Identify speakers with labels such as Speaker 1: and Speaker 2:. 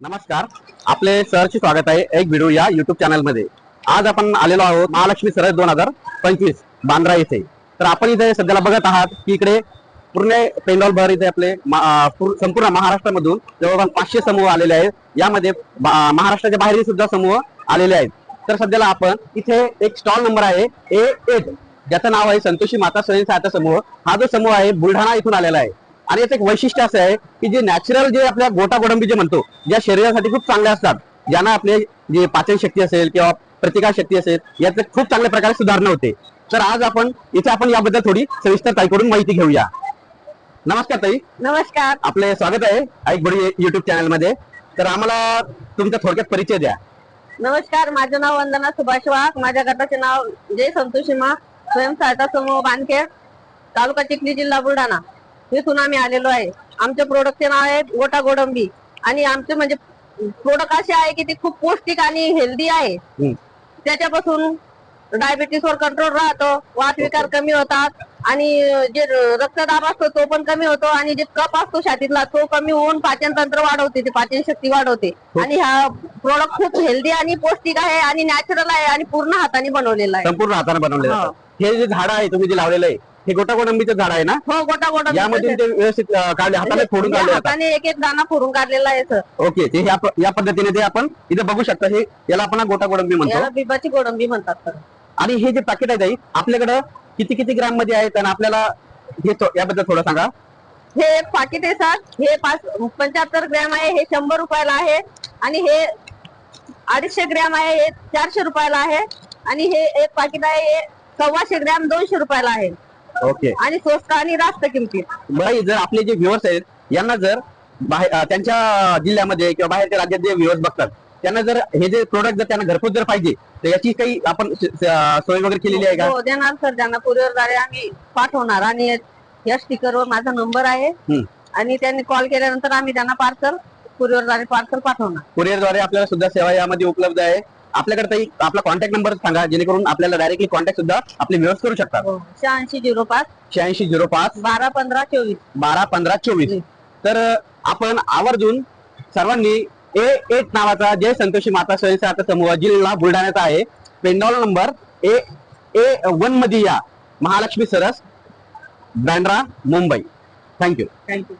Speaker 1: नमस्कार. आपले सरचे स्वागत आहे एक व्हिडिओ या युट्यूब चॅनलमध्ये आज आपण आलेलो आहोत महालक्ष्मी सरस दोन हजार पंचवीस बांद्रा येथे तर आपण इथे सध्याला बघत आहात की इकडे पूर्ण पेंडॉल भर इथे आपले संपूर्ण महाराष्ट्रामधून जवळपास पाचशे समूह आलेले आहेत. यामध्ये महाराष्ट्राच्या बाहेरही सुद्धा समूह आलेले आहेत. तर सध्याला आपण इथे एक स्टॉल नंबर आहे ए एट ज्याचं नाव आहे संतोषी माता स्वयंसहायता समूह. हा जो समूह आहे बुलढाणा इथून आलेला आहे. आणि याचं एक वैशिष्ट्य असं आहे की जे नॅचरल जे आपल्या गोटा गोडंबी जे म्हणतो ज्या शरीरासाठी खूप चांगले असतात ज्यांना आपले जे पाचन शक्ती असेल किंवा प्रतिकार शक्ती असेल याचे खूप चांगल्या प्रकारे सुधारणा होते. तर आज आपण इथे आपण याबद्दल थोडी सविस्तर ताईकडून माहिती घेऊया. नमस्कार ताई.
Speaker 2: नमस्कार.
Speaker 1: आपले स्वागत आहे ऐक बडी युट्यूब चॅनलमध्ये. तर आम्हाला तुमचा थोडक्यात परिचय द्या.
Speaker 2: नमस्कार माझं नाव वंदना सुभाष वाघ. माझ्या गटाचे नाव जय संतोषीमा स्वयंसहायता समूह बानखेड तालुका चिखली जिल्हा बुलढाणा. इथून आम्ही आलेलो आहे. आमच्या प्रोडक्टचे नाव आहे गोटा गोडंबी. आणि आमचे म्हणजे प्रोडक्ट असे आहे की ते खूप पौष्टिक आणि हेल्दी आहे. त्याच्यापासून डायबिटीस वर कंट्रोल राहतो वात विकार कमी होतात आणि जे रक्तदाब असतो तो पण कमी होतो आणि जे कप असतो छातीतला तो कमी होऊन पाचन तंत्र वाढवते ते पाचन शक्ती वाढवते. आणि हा प्रोडक्ट खूप हेल्दी आणि पौष्टिक आहे आणि नॅचरल आहे आणि पूर्ण हाताने बनवलेला आहे.
Speaker 1: संपूर्ण हाताने बनवलेलं
Speaker 2: हो.
Speaker 1: हे जे झाड आहे तुम्ही जे लावलेलं आहे हे गोटा गोडंबीचं झाड आहे ना?
Speaker 2: हो गोटा गोटा
Speaker 1: यामधून ते व्यवस्थित अं, काढले हाताने फोडून
Speaker 2: या
Speaker 1: काढले
Speaker 2: हाताने एक एक दाना फोडून काढलेला आहे सर.
Speaker 1: ओके ते ह्या प- या पद्धतीने ते आपण इथे बघू शकता. हे याला आपण गोटा गोडंबी म्हणतो.
Speaker 2: याला बिबाची गोडंबी म्हणतात सर.
Speaker 1: आणि हे जे पॅकेट आहे ताई, आपल्याकडं किती किती ग्राममध्ये आहेत आणि आपल्याला हे थो- याबद्दल थोडं सांगा.
Speaker 2: हे एक पाकिट आहे सर. हे पाच पंच्याहत्तर ग्रॅम आहे हे शंभर रुपयाला आहे आणि हे अडीचशे ग्रॅम आहे हे चारशे रुपयाला आहे आणि हे एक पाकिट आहे हे सव्वाशे ग्रॅम दोनशे रुपयाला आहे.
Speaker 1: ओके.
Speaker 2: आणि स्वस्त आणि रास्त किमतीत
Speaker 1: बाई जर आपले जे व्ह्युअर्स आहेत यांना जर बाहेर अं, त्यांच्या जिल्ह्यामध्ये किंवा बाहेरच्या राज्यात जे व्ह्युअर्स बघतात त्यांना जर हे जे प्रोडक्ट जर त्यांना घरपोच जर पाहिजे तर याची काही आपण स- स- अं, सोय वगैरे केलेली आहे का?
Speaker 2: हो देणार सर त्यांना कुरिअरद्वारे आम्ही पाठवणार. आणि या स्टिकरवर माझा नंबर आहे.
Speaker 1: हम्म.
Speaker 2: आणि त्यांनी कॉल केल्यानंतर आम्ही त्यांना पार्सल कुरिअरद्वारे पार्सल पाठवणार.
Speaker 1: कुरिअरद्वारे आपल्याला सुद्धा सेवा यामध्ये उपलब्ध आहे. आपल्याकडे ताई आपला कॉन्टॅक्ट नंबर सांगा जेणेकरून आपल्याला डायरेक्टली कॉन्टॅक्ट सुद्धा आपले व्ह्युअर्स करू शकतात.
Speaker 2: हो शहाऐंशी झिरो पाच.
Speaker 1: शहाऐंशी झिरो पाच.
Speaker 2: बारा पंधरा चोवीस.
Speaker 1: बारा पंधरा चोवीस. तर आपण आवर्जून सर्वांनी ए एट नावाचा जय संतोषी माता स्वयंसहायता समूह जिल्हा बुलढाण्याचा आहे. पेंडॉल नंबर ए ए वनमध्ये या. महालक्ष्मी सरस बँड्रा मुंबई. Thank you
Speaker 2: thank you